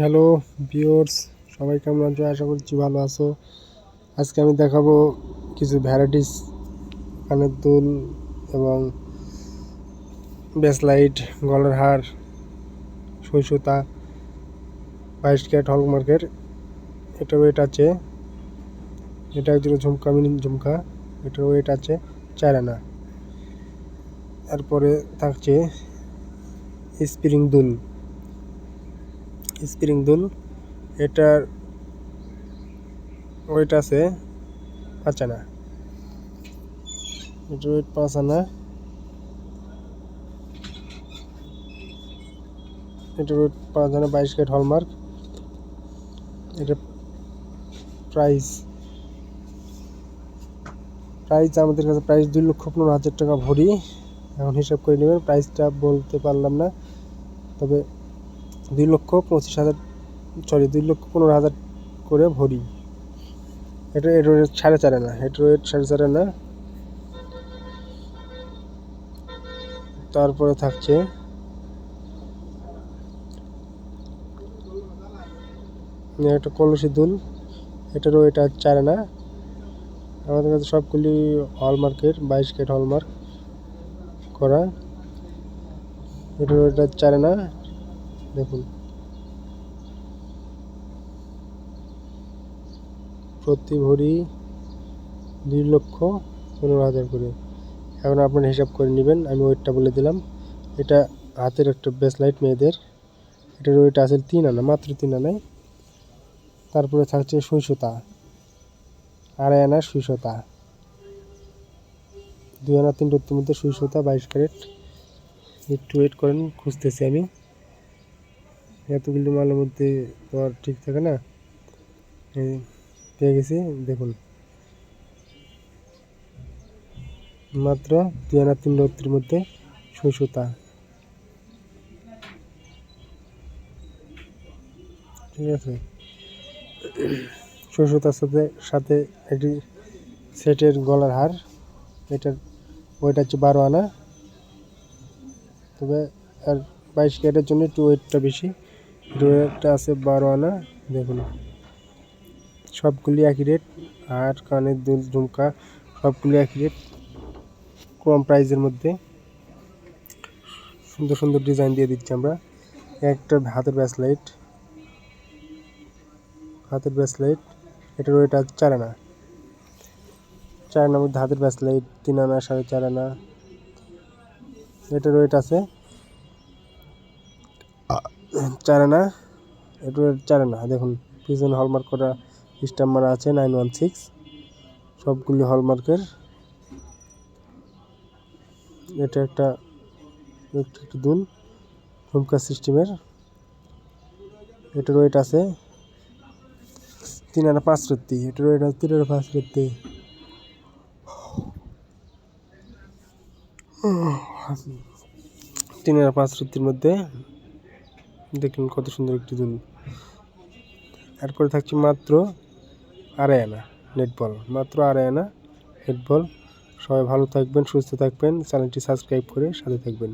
Hello viewers, সবাই কেমন আছো? আশা করছি ভালো আছো। আজকে আমি দেখাবো কিছু ভ্যারাইটিস কানের দুল এবং বেসলাইট গলার হার সুতা বাইশ ক্যাট হলমার্কের এটা ওয়েট আছে, এটা একজন ঝুমকা, মিনি ঝুমকা। এটার ওয়েট আছে চার আনা। তারপরে থাকছে স্প্রিং দুল। স্প্রিং দুল। এটার ওয়েট আছে পাঁচ আনা। এটার ওয়েট পাঁচ আনা। এটার ওয়েট পাঁচ আনা বাইশ কেট হলমার্ক। এটা প্রাইস প্রাইস আমাদের কাছে প্রাইস দুই লক্ষ পনেরো হাজার টাকা ভরি। এখন হিসাব করে নেবেন প্রাইসটা বলতে পারলাম না। তবে দুই লক্ষ পঁচিশ হাজার সরি দুই লক্ষ পনেরো হাজার করে ভরি। এটা এর রেট সাড়ে চার আনা এটার রেট সাড়ে চার আনা তারপরে থাকছে একটা কলসি দুল এটারও এটা চার আনা আমাদের কাছে সবগুলি হলমার্কের, বাইশ কেট হলমার্ক করা। এটার এটা চার আনা দেখুন। প্রতি ভরি দুই লক্ষ পনেরো হাজার করে। এখন আপনার হিসাব করে নেবেন, আমি ওয়েটটা বলে দিলাম। এটা হাতের একটা বেসলাইট মেয়েদের। এটার ওয়েট আছে তিন আনা, মাত্র তিন আনায়। তারপরে থাকছে সুই সুতা আড়াই আনা সুই দুই আনা তিন রত্তির মধ্যে সুই বাইশ ক্যারেট। একটু ওয়েট করেন, খুঁজতেছি আমি। এতগুলি মালের মধ্যে তো আর ঠিক থাকে না। পেয়ে গেছি, দেখুন। মাত্র দুই আনা তিন রত্তির মধ্যে সুতা ঠিক আছে। সুতার সাথে সাথে একটি সেটের গলার হার, এটার ওয়েট হচ্ছে বারো আনা। তবে আর বাইশ ক্যারেটের জন্য একটু ওয়েটটা বেশি। ওয়েটটা আছে বারো আনা দেখুন। সবগুলি একই রেট আর কানের দুল, ঝুমকা, সবগুলি একই রেট কম প্রাইসের মধ্যে। সুন্দর সুন্দর ডিজাইন দিয়ে দিচ্ছি আমরা। একটা হাতের ব্যাসলাইট হাতের ব্যাসলাইট এটার ওয়েট আছে চার আনা চার আনার মধ্যে হাতের ব্যাসলাইট তিন আনা, সাড়ে চার আনা এটার ওয়েট আছে চার আনা এটার ওয়েট চার আনা দেখুন, পিছনে হলমার্ক করা স্টাম্প মারা আছে নাইন ওয়ান সিক্স সবগুলি হলমার্কের এটা একটা, একটু দুল ঝুমকা সিস্টেমের এটার ওয়েট আছে তিন আনা পাঁচ রত্তি এটার ওয়েট আছে তিন আনা পাঁচ রত্তি তিন আনা পাঁচ রত্তির মধ্যে দেখুন কত সুন্দর একটি দুন এরপরে থাকছে মাত্র আড়াই আনা নেটবল মাত্র আড়াই আনা নেটবল সবাই ভালো থাকবেন, সুস্থ থাকবেন। চ্যানেলটি সাবস্ক্রাইব করে সাথে থাকবেন।